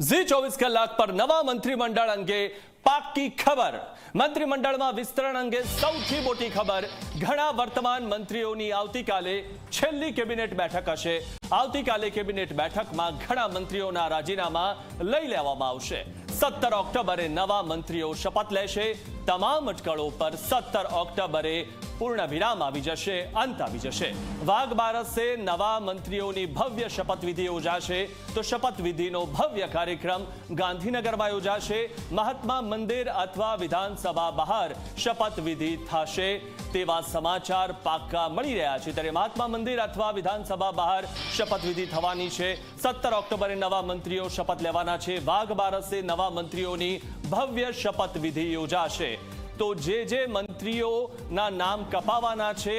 ઝી ચોવીસ કલાક પર નવા મંત્રીમંડળ અંગે પાકી ખબર. મંત્રીમંડળમાં વિસ્તરણ અંગે સૌથી મોટી ખબર ઘણા વર્તમાન મંત્રીઓની આવતીકાલે છેલ્લી કેબિનેટ બેઠક હશે. આવતીકાલે કેબિનેટ બેઠકમાં ઘણા મંત્રીઓના રાજીનામા લઈ લેવામાં આવશે. સત્તર ઓક્ટોબરે નવા મંત્રીઓ શપથ લેશે. તમામ અટકળો પર સત્તર ઓક્ટોબરે પૂર્ણ વિરામ આવી જશે, અંત આવી જશે. વાઘ બારસે નવા મંત્રીઓની ભવ્ય શપથવિધિ યોજાશે. તો શપથવિધિનો ભવ્ય કાર્યક્રમ ગાંધીનગરમાં યોજાશે. મહાત્મા મંદિર અથવા વિધાનસભા બહાર શપથવિધિ થશે. તેવા સમાચાર પાક્કા મળી રહ્યા છે. ત્યારે મહાત્મા મંદિર અથવા વિધાનસભા બહાર શપથવિધિ થવાની છે. સત્તર ઓક્ટોબરે નવા મંત્રીઓ શપથ લેવાના છે. વાઘ બારસે નવા મંત્રીઓની ભવ્ય શપથવિધિ યોજાશે. તો જે જે મંત્રીઓના નામ કપાવાના છે,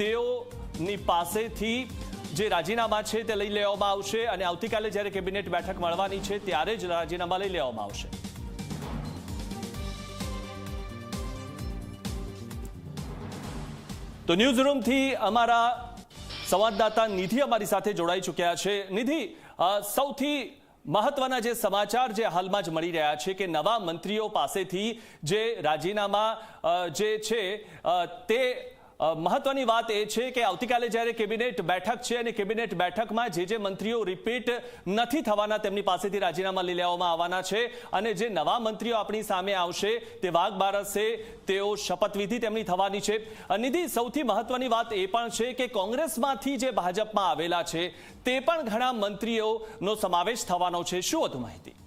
તેઓની પાસેથી જે રાજીનામા છે તે લઈ લેવામાં આવશે અને આવતીકાલે જ્યારે કેબિનેટ બેઠક મળવાની છે ત્યારે જ રાજીનામા લઈ લેવામાં આવશે. તો ન્યૂઝ રૂમથી અમારા સંવાદદાતા નિધિ અમારી સાથે જોડાઈ ચૂક્યા છે. નિધિ સૌથી મહત્વના જે સમાચાર જે હાલમાં જ મળી રહ્યા છે કે નવા મંત્રીઓ પાસેથી જે રાજીનામા જે છે તે મહત્વની વાત એ છે કે આવતીકાલે જ્યારે કેબિનેટ બેઠક છે અને કેબિનેટ બેઠકમાં જે જે મંત્રીઓ રિપીટ નથી થવાના તેમની પાસેથી રાજીનામા લઈ લેવામાં આવવાના છે અને જે નવા મંત્રીઓ આપણી સામે આવશે તે વાઘ બારસે તેઓ શપથવિધિ તેમની થવાની છે. નિધિ, સૌથી મહત્વની વાત એ પણ છે કે કોંગ્રેસમાંથી જે ભાજપમાં આવેલા છે તે પણ ઘણા મંત્રીઓનો સમાવેશ થવાનો છે. શું વધુ માહિતી?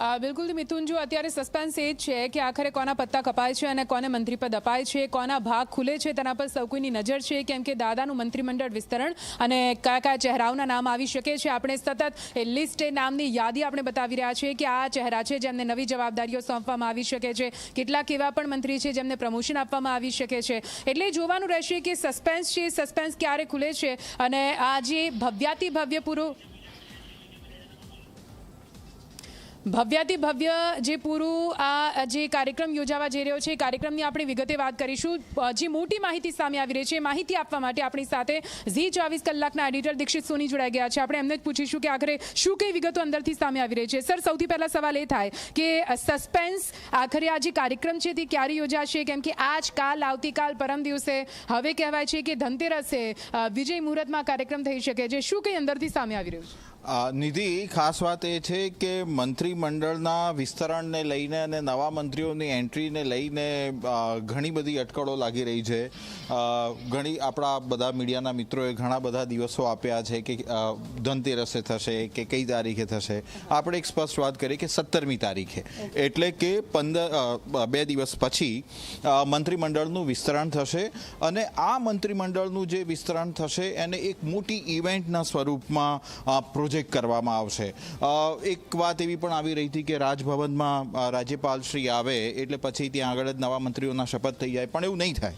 બિલકુલ મિથુન જો અત્યારે સસ્પેન્સ એ જ છે કે આખરે કોના પત્તા કપાય છે અને કોને મંત્રી પદ અપાય છે, કોના ભાગ ખુલે છે, તેના પર સૌ કોઈની નજર છે, કેમ કે દાદાનું મંત્રીમંડળ વિસ્તરણ અને કયા કયા ચહેરાઓના નામ આવી શકે છે, આપણે સતત એ લિસ્ટ એ નામની યાદી આપણે બતાવી રહ્યા છીએ કે આ ચહેરા છે જેમને નવી જવાબદારીઓ સોંપવામાં આવી શકે છે, કેટલાક એવા પણ મંત્રી છે જેમને પ્રમોશન આપવામાં આવી શકે છે, એટલે જોવાનું રહેશે કે સસ્પેન્સ છે સસ્પેન્સ ક્યારે ખુલે છે અને આ જે ભવ્યાતિ ભવ્ય પૂરું ભવ્યાતિ ભવ્ય જે પૂરું આ જે કાર્યક્રમ યોજાવા જઈ રહ્યો છે કાર્યક્રમની આપણે વિગતે વાત કરીશું. જે મોટી માહિતી સામે આવી રહી છે માહિતી આપવા માટે આપણી સાથે ઝી ચોવીસ કલાકના એડિટર દીક્ષિત સોની જોડાઈ ગયા છે. આપણે એમને જ પૂછીશું કે આખરે શું કઈ વિગતો અંદરથી સામે આવી રહી છે. સર, સૌથી પહેલા સવાલ એ થાય કે સસ્પેન્સ આખરે આ જે કાર્યક્રમ છે, તે ક્યારે યોજાશે? કેમ કે આજ કાલ, આવતીકાલ, પરમ દિવસે હવે કહેવાય છે કે ધનતેરસે વિજય મુહૂર્તમાં કાર્યક્રમ થઈ શકે છે. શું કઈ અંદરથી સામે આવી રહ્યું છે? નિધિ, ખાસ વાત એ છે કે મંત્રીમંડળના વિસ્તરણને લઈને અને નવા મંત્રીઓની એન્ટ્રીને લઈને ઘણી બધી અટકળો લાગી રહી છે. ઘણી આપણા બધા મીડિયાના મિત્રોએ ઘણા બધા દિવસો આપ્યા છે કે ધનતેરસે થશે કે કઈ તારીખે થશે. આપણે એક સ્પષ્ટ વાત કરીએ કે સત્તરમી તારીખે. એટલે કે પંદર બે દિવસ પછી મંત્રીમંડળનું વિસ્તરણ થશે અને આ મંત્રીમંડળનું જે વિસ્તરણ થશે એને એક મોટી ઇવેન્ટના સ્વરૂપમાં પ્રોજેક્ટ કરવામાં આવશે. એક વાત એવી પણ આવી રહી હતી કે રાજભવનમાં રાજ્યપાલશ્રી રાજ્યપાલ શ્રી આવે એટલે પછી ત્યાં આગળ જ નવા મંત્રીઓના શપથ થઈ જાય, પણ એવું નહીં થાય.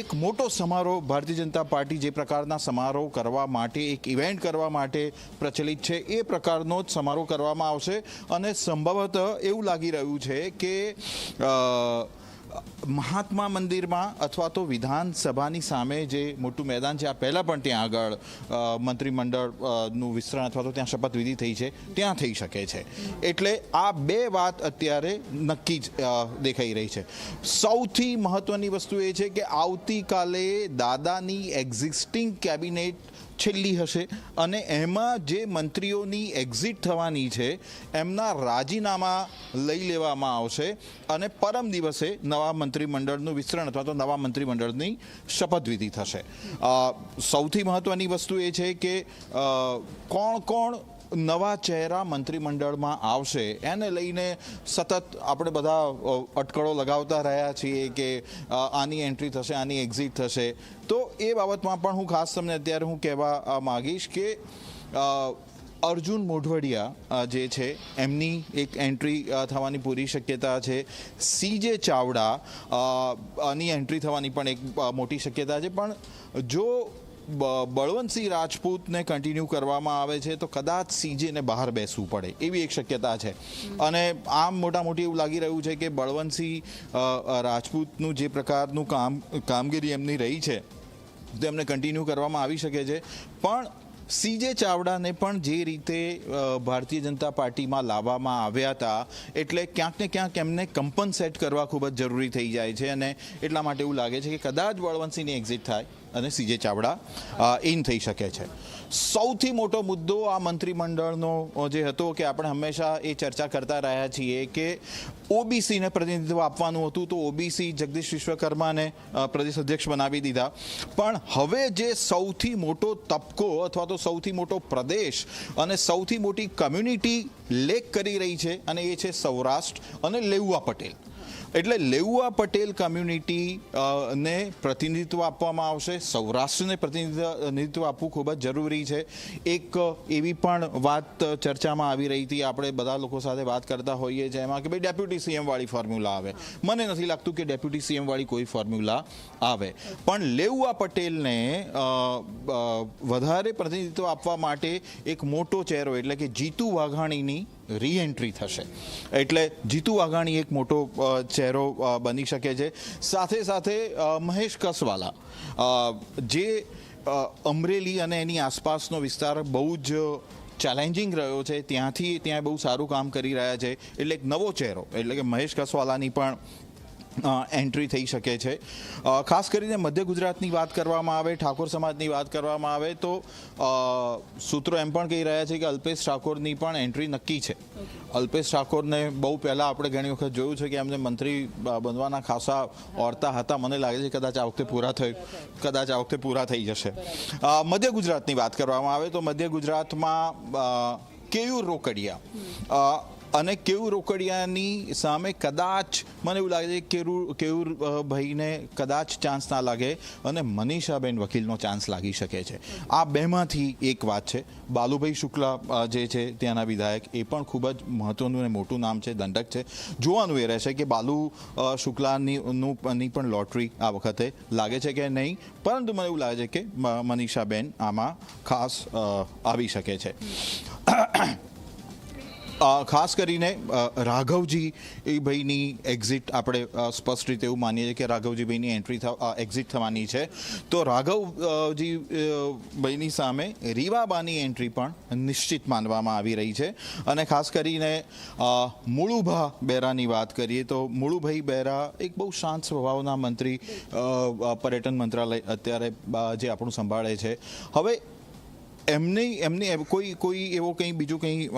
એક મોટો સમારોહ ભારતીય જનતા પાર્ટી જે પ્રકારના સમારોહ કરવા માટે, એક ઇવેન્ટ કરવા માટે પ્રચલિત છે, એ પ્રકારનો જ સમારોહ કરવામાં આવશે. અને સંભવતઃ એવું લાગી રહ્યું છે કે મહાત્મા મંદિરમાં અથવા તો વિધાનસભાની સામે જે મોટું મેદાન છે આ પહેલાં પણ ત્યાં આગળ અ, મંત્રીમંડળ અ, નું વિસ્તરણ અથવા તો ત્યાં શપથવિધિ થઈ છે ત્યાં થઈ શકે છે. એટલે આ બે વાત અત્યારે નક્કી જ દેખાઈ રહી છે. સૌથી મહત્વની વસ્તુ એ છે કે આવતીકાલે દાદાની એક્ઝિસ્ટિંગ કેબિનેટ છેલ્લી હશે. અને એમાં જે મંત્રીઓની એક્ઝિટ થવાની છે, એમના રાજીનામા લઈ લેવામાં આવશે અને પરમ દિવસે નવા મંત્રીમંડળનું વિસ્તરણ અથવા તો નવા મંત્રીમંડળની શપથવિધિ થશે. સૌથી મહત્વની વસ્તુ એ છે કે કોણ કોણ નવા ચહેરા મંત્રીમંડળમાં આવશે. એને લઈને સતત આપણે બધા અટકળો લગાવતા રહ્યા છીએ કે આની એન્ટ્રી થશે, આની એક્ઝિટ થશે. તો એ બાબતમાં પણ હું ખાસ તમને અત્યારે હું કહેવા માગીશ કે અર્જુન મોઢવડિયા જે છે, એમની એક એન્ટ્રી થવાની પૂરી શક્યતા છે. સીજે ચાવડા આની એન્ટ્રી થવાની પણ એક મોટી શક્યતા છે. પણ જો બળવંતસિંહ રાજપૂતને કન્ટિન્યુ કરવામાં આવે છે તો કદાચ સીજેને બહાર બેસવું પડે, એવી એક શક્યતા છે. અને આમ મોટા મોટી એવું લાગી રહ્યું છે કે બળવંતસિંહ રાજપૂતનું જે પ્રકારનું કામ, કામગીરી એમની રહી છે, તેમને કન્ટિન્યુ કરવામાં આવી શકે છે. પણ સીજે ચાવડાને પણ જે રીતે ભારતીય જનતા પાર્ટીમાં લાવવામાં આવ્યા હતા, એટલે ક્યાંક ને ક્યાંક એમને કમ્પનસેટ કરવા ખૂબ જ જરૂરી થઈ જાય છે અને એટલા માટે એવું લાગે છે કે કદાચ બળવંતસિંહની એક્ઝિટ થાય અને સીજે ચાવડા ઇન થઈ શકે છે. સૌથી મોટો મુદ્દો આ મંત્રીમંડળનો જે હતો કે આપણે હંમેશા એ ચર્ચા કરતા રહ્યા છીએ કે ઓબીસીને પ્રતિનિધિત્વ આપવાનું હતું તો ઓબીસી જગદીશ વિશ્વકર્માને પ્રદેશ અધ્યક્ષ બનાવી દીધા. પણ હવે જે સૌથી મોટો તબકો અથવા તો સૌથી મોટો પ્રદેશ અને સૌથી મોટી કમ્યુનિટી લેક કરી રહી છે અને એ છે સૌરાષ્ટ્ર અને લેઉવા પટેલ. એટલે લેઉઆ પટેલ કમ્યુનિટી ને પ્રતિનિધિત્વ આપવામાં આવશે. સૌરાષ્ટ્રને પ્રતિનિધિત્વ આપવું ખૂબ જ જરૂરી છે. એક એવી પણ વાત ચર્ચામાં આવી રહી હતી. આપણે બધા લોકો સાથે વાત કરતા હોઈએ એમાં કે ભાઈ ડેપ્યુટી સીએમ વાળી ફોર્મ્યુલા આવે. મને નથી લાગતું કે ડેપ્યુટી સીએમ વાળી કોઈ ફોર્મ્યુલા આવે. પણ લેઉઆ પટેલને વધારે પ્રતિનિધિત્વ આપવા માટે એક મોટો ચહેરો એટલે કે જીતુ વાઘાણીની રીએન્ટ્રી થશે. એટલે જીતુ વાઘાણી એક મોટો ચહેરો બની શકે છે. સાથે સાથે મહેશ કસવાલા જે અમરેલી અને એની આસપાસનો વિસ્તાર બહુ જ ચેલેન્જિંગ રહ્યો છે. ત્યાંથી ત્યાં બહુ સારું કામ કરી રહ્યા છે. એટલે એક નવો ચહેરો, એટલે કે મહેશ કસવાલાની પણ એન્ટ્રી થઈ શકે છે. ખાસ કરીને મધ્ય ગુજરાતની વાત કરવામાં આવે ઠાકોર સમાજની વાત કરવામાં આવે તો સૂત્રો એમ પણ કહી રહ્યા છે કે અલ્પેશ ઠાકોરની પણ એન્ટ્રી નક્કી છે. અલ્પેશ ઠાકોરને બહુ પહેલાં આપણે ઘણી વખત જોયું છે કે એમને મંત્રી બનવાના ખાસા ઓરતા હતા. મને લાગે છે કદાચ આ વખતે પૂરા થયું કદાચ આ વખતે પૂરા થઈ જશે. મધ્ય ગુજરાતની વાત કરવામાં આવે તો મધ્ય ગુજરાતમાં કેયુર રોકડિયા. અને કેવું રોકડિયાની સામે કદાચ, મને એવું લાગે છે કેવું કેવું ભાઈને કદાચ ચાન્સ ના લાગે અને મનીષાબેન વકીલનો ચાન્સ લાગી શકે છે. આ બેમાંથી એક વાત છે. બાલુભાઈ શુક્લા જે છે ત્યાંના વિધાયક, એ પણ ખૂબ જ મહત્વનું અને મોટું નામ છે, દંડક છે. જોવાનું એ રહેશે કે બાલુ શુક્લાની પણ લોટરી આ વખતે લાગે છે કે નહીં? પરંતુ મને એવું લાગે છે કે મનીષાબેન આમાં ખાસ આવી શકે છે. ખાસ કરીને રાઘવજી એ ભાઈની એક્ઝિટ આપણે સ્પષ્ટ રીતે એવું માનીએ છીએ કે રાઘવજી ભાઈની એન્ટ્રી એક્ઝિટ થવાની છે. તો રાઘવજી ભાઈની સામે રીવાબાની એન્ટ્રી પણ નિશ્ચિત માનવામાં આવી રહી છે. અને ખાસ કરીને મુળુભા બેરાની વાત કરીએ તો મુળુભાઈ બેરા એક બહુ શાંત સ્વભાવના મંત્રી પર્યટન મંત્રાલય અત્યારે જે આપણું સંભાળે છે. હવે એમને એમને કોઈ કોઈ એવો કંઈ બીજું કંઈ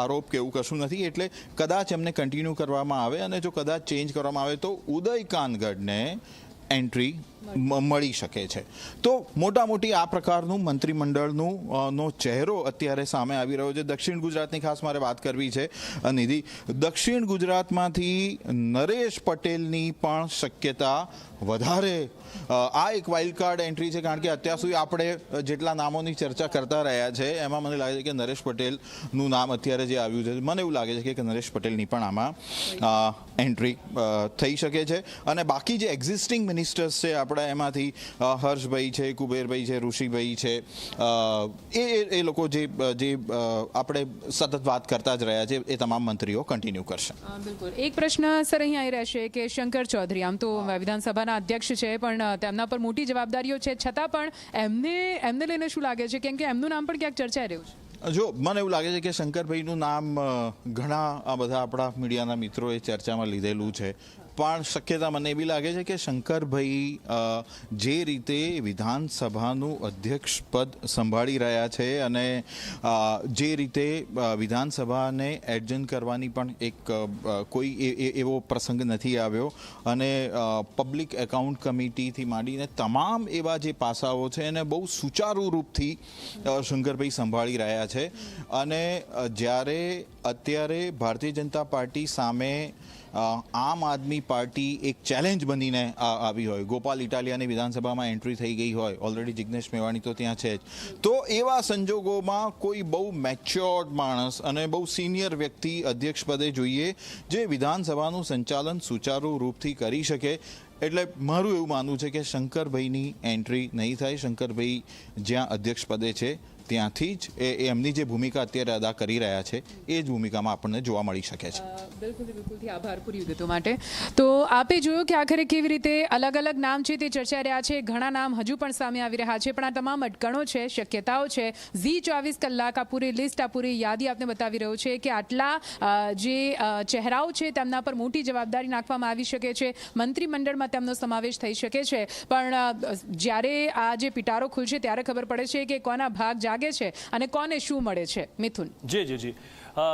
આરોપ કે એવું કશું નથી, એટલે કદાચ એમને કન્ટિન્યુ કરવામાં આવે અને જો કદાચ ચેન્જ કરવામાં આવે તો ઉદય કાનગઢને એન્ટ્રી મળી શકે છે. તો મોટા મોટી આ પ્રકારનું મંત્રીમંડળનું નો ચહેરો અત્યારે સામે આવી રહ્યો છે. દક્ષિણ ગુજરાતની ખાસ મારે વાત કરવી છે નિધિ. દક્ષિણ ગુજરાતમાંથી નરેશ પટેલની પણ શક્યતા વધારે. આ એક વાઇલ્ડ કાર્ડ એન્ટ્રી છે, કારણ કે અત્યાર સુધી આપણે જેટલા નામોની ચર્ચા કરતા રહ્યા છે, એમાં મને લાગે છે કે નરેશ પટેલનું નામ અત્યારે જે આવ્યું છે, મને એવું લાગે છે કે નરેશ પટેલની પણ આમાં એન્ટ્રી થઈ શકે છે. અને બાકી જે એક્ઝિસ્ટિંગ મિનિસ્ટર્સ છે આપણા એમાંથી હર્ષભાઈ છે કુબેરભાઈ છે ઋષિભાઈ છે એ એ- એ લોકો જે જે આપણે સતત વાત કરતા જ રહ્યા છે એ તમામ મંત્રીઓ કન્ટિન્યુ કરશે. બિલકુલ. એક પ્રશ્ન સર અહીં આવી રહેશે કે શંકર ચૌધરી આમ તો વિધાનસભાના અધ્યક્ષ છે પણ તેમના પર મોટી જવાબદારીઓ છે છતાં પણ એમને એમને લઈને શું લાગે છે? કેમ કે એમનું નામ પણ ક્યાંક ચર્ચાઈ રહ્યું છે. જો મને એવું લાગે છે કે શંકરભાઈનું નામ ઘણા આ બધા આપણા મીડિયાના મિત્રોએ ચર્ચામાં લીધેલું છે. પણ શક્યતા મને એવી લાગે છે કે શંકરભાઈ જે રીતે વિધાનસભાનું અધ્યક્ષ પદ સંભાળી રહ્યા છે અને જે રીતે વિધાનસભાને એડજન કરવાની પણ એક કોઈ એવો પ્રસંગ નથી આવ્યો અને પબ્લિક એકાઉન્ટ કમિટીથી માંડીને તમામ એવા જે પાસાઓ છે એને બહુ સુચારુ રૂપથી શંકરભાઈ સંભાળી રહ્યા છે. અને જ્યારે અત્યારે ભારતીય જનતા પાર્ટી સામે આમ આદમી પાર્ટી એક ચેલેન્જ બનીને આવી હોય. ગોપાલ ઇટાલિયાની વિધાનસભામાં એન્ટ્રી થઈ ગઈ હોય. ઓલરેડી જિજ્ઞેશ મેવાણી તો ત્યાં છે જ. તો એવા સંજોગોમાં કોઈ બહુ મેચ્યોર્ડ માણસ અને બહુ સિનિયર વ્યક્તિ અધ્યક્ષ પદે જોઈએ જે વિધાનસભાનું સંચાલન સુચારુ રૂપથી કરી શકે. એટલે મારું એવું માનવું છે કે શંકરભાઈની એન્ટ્રી નહીં થાય. શંકરભાઈ જ્યાં અધ્યક્ષ પદે છે ત્યાંથી જ એ એમની જે ભૂમિકા અત્યારે અદા કરી રહ્યા છે, એ જ ભૂમિકામાં આપણને જોવા મળી શકે છે. બિલકુલ બિલકુલથી આભાર પૂરી વિગતો માટે. તો આપે જોયું કે આખરે કેવી રીતે અલગ અલગ નામ છે તે ચર્ચા રહ્યા છે, ઘણા નામ હજુ પણ સામે આવી રહ્યા છે, પણ આ તમામ અટકણો છે, શક્યતાઓ છે, ઝી ચોવીસ કલાક આ પૂરી લિસ્ટ આ પૂરી યાદી આપને બતાવી રહ્યો છે કે આટલા જે ચહેરાઓ છે તેમના પર મોટી જવાબદારી નાખવામાં આવી શકે છે, મંત્રીમંડળમાં તેમનો સમાવેશ થઈ શકે છે, પણ જ્યારે આ જે પિટારો ખુલશે ત્યારે ખબર પડે છે કે કોના ભાગ જાગે છે અને કોને શું મળે છે? મિથુન. જી જી જી.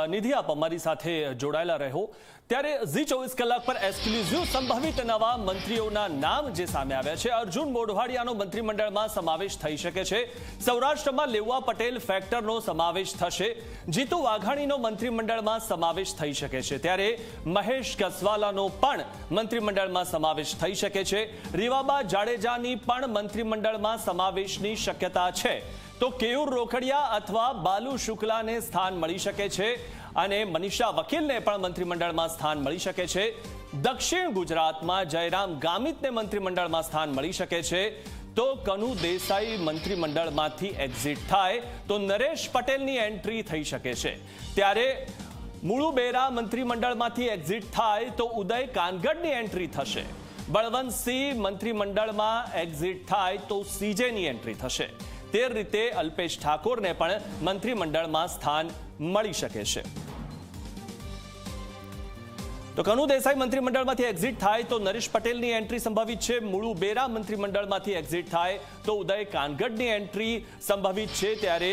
નિધિ આપ અમારી સાથે જોડાયેલા રહો. ત્યારે ઝી ચોવીસ કલાક પર એક્સક્લુઝિવ સંભવિત નવા મંત્રીઓના નામ જે સામે આવ્યા છે, અર્જુન મોઢવાડિયાનો મંત્રીમંડળમાં સમાવેશ થઈ શકે છે. સૌરાષ્ટ્રમાં લેવા પટેલ ફેક્ટરનો સમાવેશ થશે. જીતુ વાઘાણીનો મંત્રીમંડળમાં સમાવેશ થઈ શકે છે. ત્યારે મહેશ કસવાલાનો પણ મંત્રીમંડળમાં સમાવેશ થઈ શકે છે. રીવાબા જાડેજાની પણ મંત્રીમંડળમાં સમાવેશની શક્યતા છે. તો કેયુર રોકડિયા અથવા બાલુ શુક્લાને સ્થાન મળી શકે છે. અને મનીષા વકીલને પણ મંત્રીમંડળમાં સ્થાન મળી શકે છે. દક્ષિણ ગુજરાતમાં જયરામ ગામિતને મંત્રીમંડળમાં સ્થાન મળી શકે છે. તો કનુ દેસાઈ મંત્રીમંડળમાંથી એક્ઝિટ થાય તો નરેશ પટેલની એન્ટ્રી થઈ શકે છે. ત્યારે મુળુબેરા મંત્રીમંડળમાંથી એક્ઝિટ થાય તો ઉદય કાનગડની એન્ટ્રી થશે. બળવંતસિંહ મંત્રીમંડળમાં એક્ઝિટ થાય તો સીજેની એન્ટ્રી થશે. તે રીતે અલ્પેશ ઠાકોરને પણ મંત્રીમંડળમાં સ્થાન મળી શકે છે. તો કનુ દેસાઈ મંત્રીમંડળમાંથી એક્ઝિટ થાય તો નરેશ પટેલની એન્ટ્રી સંભવિત છે. મુળુ બેરા મંત્રીમંડળમાંથી એક્ઝિટ થાય તો ઉદય કાનગડની એન્ટ્રી સંભવિત છે. ત્યારે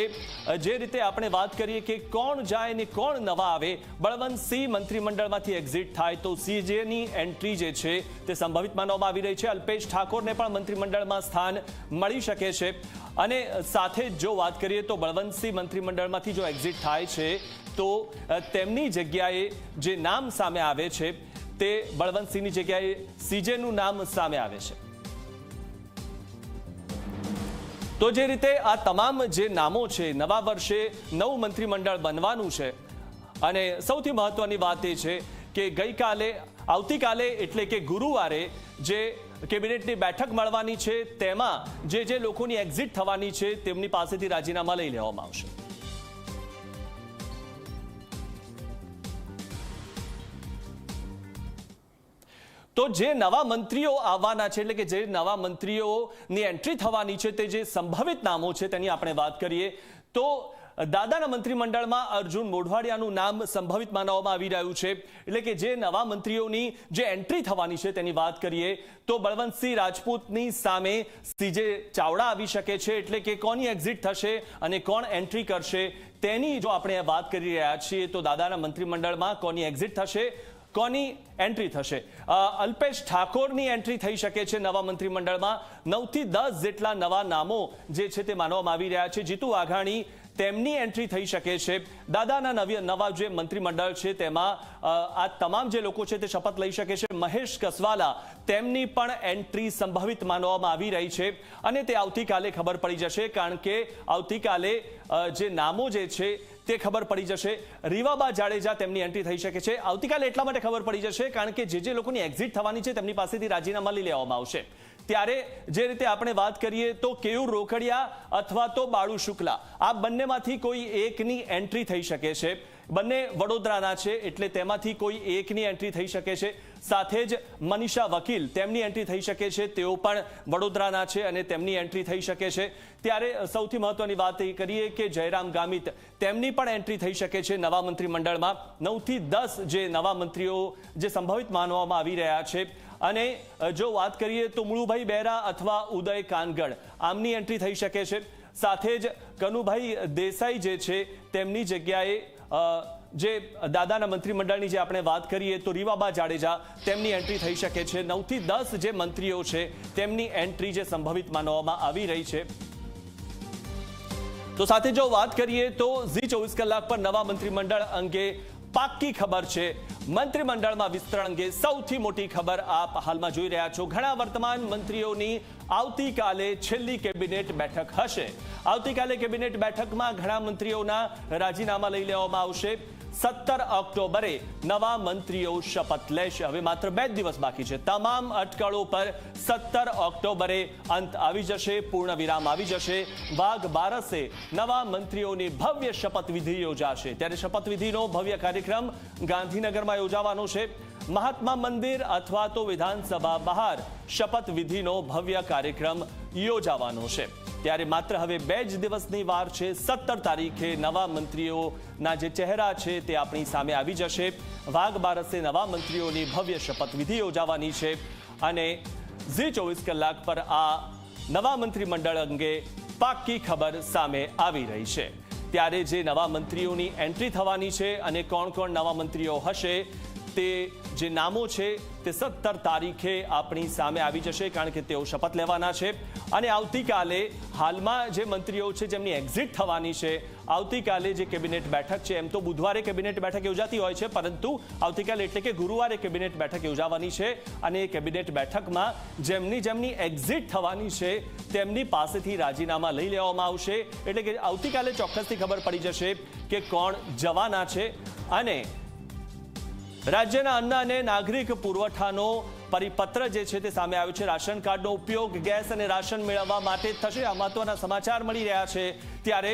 જે રીતે આપણે વાત કરીએ કે કોણ જાય ને કોણ નવા આવે બળવંતસિંહ મંત્રીમંડળમાંથી એક્ઝિટ થાય તો સીજેની એન્ટ્રી જે છે તે સંભવિત માનવામાં આવી રહી છે. અલ્પેશ ઠાકોરને પણ મંત્રીમંડળમાં સ્થાન મળી શકે છે. અને સાથે જ જો વાત કરીએ તો બળવંતસિંહ મંત્રીમંડળમાંથી જો એક્ઝિટ થાય છે તો તેમની જગ્યાએ જે નામ સામે આવે છે, તે બળવંતસિંહની જગ્યાએ સીજેનું નામ સામે આવે છે. તો જે રીતે આ તમામ જે નામો છે, નવા વર્ષે નવું મંત્રીમંડળ બનવાનું છે. અને સૌથી મહત્વની વાત એ છે કે ગઈકાલે, આવતીકાલે એટલે કે ગુરુવારે જે કેબિનેટની બેઠક મળવાની છે, તેમાં જે જે લોકોની એક્ઝિટ થવાની છે, તેમની પાસેથી રાજીનામા લઈ લેવામાં આવશે. તો જે નવા મંત્રીઓ આવવાના છે, એટલે કે જે નવા મંત્રીઓની એન્ટ્રી થવાની છે, તે જે સંભવિત નામો છે, તેની આપણે વાત કરીએ. તો દાદાના મંત્રીમંડળમાં અર્જુન મોઢવાડિયાનું નામ સંભવિત માનવામાં આવી રહ્યું છે. એટલે કે જે નવા મંત્રીઓની જે એન્ટ્રી થવાની છે, તેની વાત કરીએ. તો બળવંતસિંહ રાજપૂતની સામે સીજે ચાવડા આવી શકે છે, એટલે કે કોની એક્ઝિટ થશે અને કોણ એન્ટ્રી કરશે, તેની જો આપણે વાત કરી રહ્યા છીએ, તો દાદાના મંત્રીમંડળમાં કોની એક્ઝિટ થશે? કોની એન્ટ્રી થશે? અલ્પેશ ઠાકોરની એન્ટ્રી થઈ શકે છે નવા મંત્રીમંડળમાં. નવથી દસ જેટલા નવા નામો જે છે તે માનવામાં આવી રહ્યા છે. જીતુ વાઘાણી તેમની એન્ટ્રી થઈ શકે છે. દાદાના નવી નવા જે મંત્રીમંડળ છે તેમાં આ તમામ જે લોકો છે તે શપથ લઈ શકે છે. મહેશ કસવાલા તેમની પણ એન્ટ્રી સંભવિત માનવામાં આવી રહી છે. અને તે આવતીકાલે ખબર પડી જશે કારણ કે આવતીકાલે જે નામો જે છે તે ખબર પડી જશે. રીવાબા જાડેજા તેમની એન્ટ્રી થઈ શકે છે. આવતીકાલે એટલા માટે ખબર પડી જશે કારણ કે જે જે લોકોની એક્ઝિટ થવાની છે તેમની પાસેથી રાજીનામા લઈ લેવામાં આવશે. ત્યારે જે રીતે આપણે વાત કરીએ તો કેયુર રોકડિયા અથવા તો બાળુ શુક્લા, આ બંનેમાંથી કોઈ એકની એન્ટ્રી થઈ શકે છે. બંને વડોદરાના છે એટલે તેમાંથી કોઈ એકની એન્ટ્રી થઈ શકે છે. સાથે જ મનીષા વકીલ તેમની એન્ટ્રી થઈ શકે છે. તેઓ પણ વડોદરાના છે અને તેમની એન્ટ્રી થઈ શકે છે. ત્યારે સૌથી મહત્વની વાત એ કરીએ કે જયરામ ગામિત તેમની પણ એન્ટ્રી થઈ શકે છે નવા મંત્રીમંડળમાં. નવથી દસ જે નવા મંત્રીઓ જે સંભવિત માનવામાં આવી રહ્યા છે. અને જો વાત કરીએ તો મુળુભાઈ બહેરા અથવા ઉદય કાનગડ આમની એન્ટ્રી થઈ શકે છે. સાથે જ કનુભાઈ દેસાઈ જે છે તેમની જગ્યાએ જે દાદાના મંત્રીમંડળની જે આપણે વાત કરીએ તો રીવાબા જાડેજા તેમની એન્ટ્રી થઈ શકે છે. નવથી દસ જે મંત્રીઓ છે તેમની એન્ટ્રી જે સંભવિત માનવામાં આવી રહી છે. તો સાથે જો વાત કરીએ તો ઝી ચોવીસ કલાક પર નવા મંત્રીમંડળ અંગે પાક્કી ખબર છે. મંત્રીમંડળમાં વિસ્તરણ અંગે સૌથી મોટી ખબર આપ હાલમાં જોઈ રહ્યા છો. ઘણા વર્તમાન મંત્રીઓની આવતીકાલે છેલ્લી કેબિનેટ બેઠક હશે. આવતીકાલે કેબિનેટ બેઠકમાં ઘણા મંત્રીઓના રાજીનામા લઈ લેવામાં આવશે. સત્તર ઓક્ટોબરે નવા મંત્રીઓ શપથ લેશે. હવે માત્ર બે દિવસ બાકી છે. તમામ અટકળો પર સત્તર ઓક્ટોબરે અંત આવી જશે, પૂર્ણ વિરામ આવી જશે. વાઘ બારસે નવા મંત્રીઓની ભવ્ય શપથવિધિ યોજાશે. ત્યારે શપથવિધિનો ભવ્ય કાર્યક્રમ ગાંધીનગરમાં યોજાવાનો છે. મહાત્મા મંદિર અથવા તો વિધાનસભા બહાર શપથવિધિનો ભવ્ય કાર્યક્રમ યોજાવાનો છે. ત્યારે માત્ર હવે બે જ દિવસની વાર છે, સત્તર તારીખે નવા મંત્રીઓના જે ચહેરા છે તે આપણી સામે આવી જશે. વાઘ બારસે નવા મંત્રીઓની ભવ્ય શપથવિધિ યોજાવાની છે અને ઝી ચોવીસ કલાક પર આ નવા મંત્રીમંડળ અંગે પાક્કી ખબર સામે આવી રહી છે. ત્યારે જે નવા મંત્રીઓની એન્ટ્રી થવાની છે અને કોણ કોણ નવા મંત્રીઓ હશે તે જે નામો છે તે સત્તર તારીખે આપણી સામે આવી જશે, કારણ કે તેઓ શપથ લેવાના છે. અને આવતીકાલે હાલમાં જે મંત્રીઓ છે, જેમની એક્ઝિટ થવાની છે, આવતીકાલે જે કેબિનેટ બેઠક છે, એમ તો બુધવારે કેબિનેટ બેઠક યોજાતી હોય છે, પરંતુ આવતીકાલે એટલે કે ગુરુવારે કેબિનેટ બેઠક યોજાવાની છે. અને એ કેબિનેટ બેઠકમાં જેમની જેમની એક્ઝિટ થવાની છે, તેમની પાસેથી રાજીનામા લઈ લેવામાં આવશે. એટલે કે આવતીકાલે ચોક્કસથી ખબર પડી જશે કે કોણ જવાના છે. અને રાજ્યના અન્ન અને નાગરિક પુરવઠાનો પરિપત્ર જે છે તે સામે આવ્યો છે. રાશન કાર્ડનો ઉપયોગ ગેસ અને રાશન મેળવવા માટે થશે. આ મહત્વના સમાચાર મળી રહ્યા છે. ત્યારે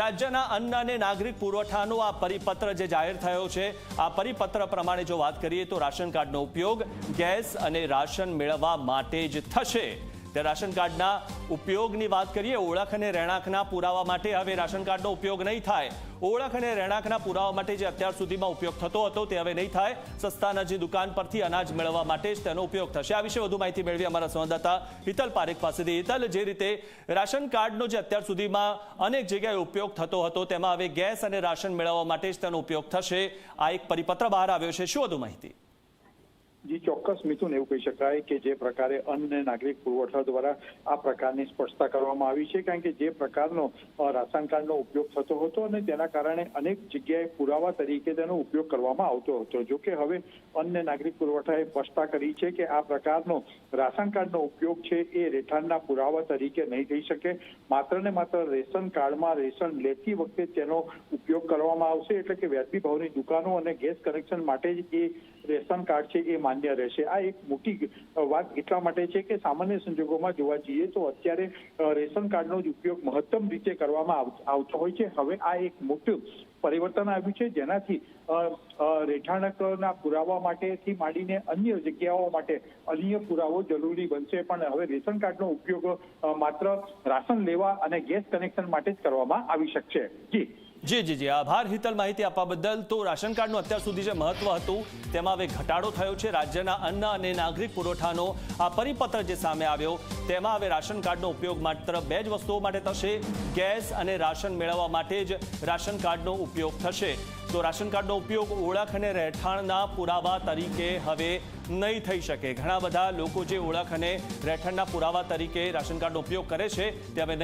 રાજ્યના અન્ન અને નાગરિક પુરવઠાનો આ પરિપત્ર જે જાહેર થયો છે, આ પરિપત્ર પ્રમાણે જો વાત કરીએ તો રાશન કાર્ડનો ઉપયોગ ગેસ અને રાશન મેળવવા માટે જ થશે. તે રાશન કાર્ડના ઉપયોગની વાત કરીએ, ઓળખ અને રહેણાંકના પુરાવા માટે હવે રાશન કાર્ડનો ઉપયોગ નહીં થાય. ઓળખ અને રહેણાંકના પુરાવા માટે જે અત્યાર સુધીમાં ઉપયોગ થતો હતો તે હવે નહીં થાય. સસ્તાના જે દુકાન પરથી અનાજ મેળવવા માટે જ તેનો ઉપયોગ થશે. આ વિશે વધુ માહિતી મેળવી અમારા સંવાદદાતા હિતલ પારેખ પાસેથી. હિતલ, જે રીતે રાશન કાર્ડનો જે અત્યાર સુધીમાં અનેક જગ્યાએ ઉપયોગ થતો હતો, તેમાં હવે ગેસ અને રાશન મેળવવા માટે જ તેનો ઉપયોગ થશે. આ એક પરિપત્ર બહાર આવ્યો છે. શું વધુ માહિતી? જી, ચોક્કસ મિથુન, એવું કહી શકાય કે જે પ્રકારે અન્ન અને નાગરિક પુરવઠા દ્વારા આ પ્રકારની સ્પષ્ટતા કરવામાં આવી છે, કારણ કે જે પ્રકારનો રાશન કાર્ડનો ઉપયોગ થતો હતો અને તેના કારણે અનેક જગ્યાએ પુરાવા તરીકે તેનો ઉપયોગ કરવામાં આવતો હતો. જો કે હવે અન્ન નાગરિક પુરવઠાએ સ્પષ્ટતા કરી છે કે આ પ્રકારનો રાશન કાર્ડનો ઉપયોગ છે એ રહેઠાણના પુરાવા તરીકે નહીં થઈ શકે. માત્ર ને માત્ર રેશન કાર્ડમાં રેશન લેતી વખતે તેનો ઉપયોગ કરવામાં આવશે, એટલે કે વ્યાજબી ભાવની દુકાનો અને ગેસ કનેક્શન માટે જ એ રેશન કાર્ડ છે એ માન્ય રહેશે. આ એક મોટી વાત એટલા માટે છે કે સામાન્ય સંજોગોમાં જોવા જઈએ તો અત્યારે રેશન કાર્ડનો જ ઉપયોગ મહત્તમ રીતે કરવામાં આવતો હોય છે. હવે આ એક મોટું પરિવર્તન આવ્યું છે, જેનાથી રહેઠાણકના પુરાવા માટેથી માંડીને અન્ય જગ્યાઓ માટે અન્ય પુરાવો જરૂરી બનશે. પણ હવે રેશન કાર્ડનો ઉપયોગ માત્ર રાશન લેવા અને ગેસ કનેક્શન માટે જ કરવામાં આવી શકશે. જી. જી જી જી. આભાર હિતલ માહિતી આપવા બદલ. તો રાશન કાર્ડનું અત્યાર સુધી જે મહત્વ હતું, તેમાં હવે ઘટાડો થયો છે. રાજ્યના અન્ન અને નાગરિક પુરવઠાનો આ પરિપત્ર જે સામે આવ્યો, તેમાં હવે રાશન કાર્ડનો ઉપયોગ માત્ર બે જ વસ્તુઓ માટે થશે. ગેસ અને રાશન મેળવવા માટે જ રાશન કાર્ડનો ઉપયોગ થશે. તો રાશન કાર્ડનો ઉપયોગ ઓળખ અને રહેઠાણના પુરાવા તરીકે હવે નહીં થઈ શકે. ઘણા બધા લોકો જે ઓળખ અને રહેઠાણના પુરાવા તરીકે રાશન કાર્ડનો ઉપયોગ કરે છે, તે હવે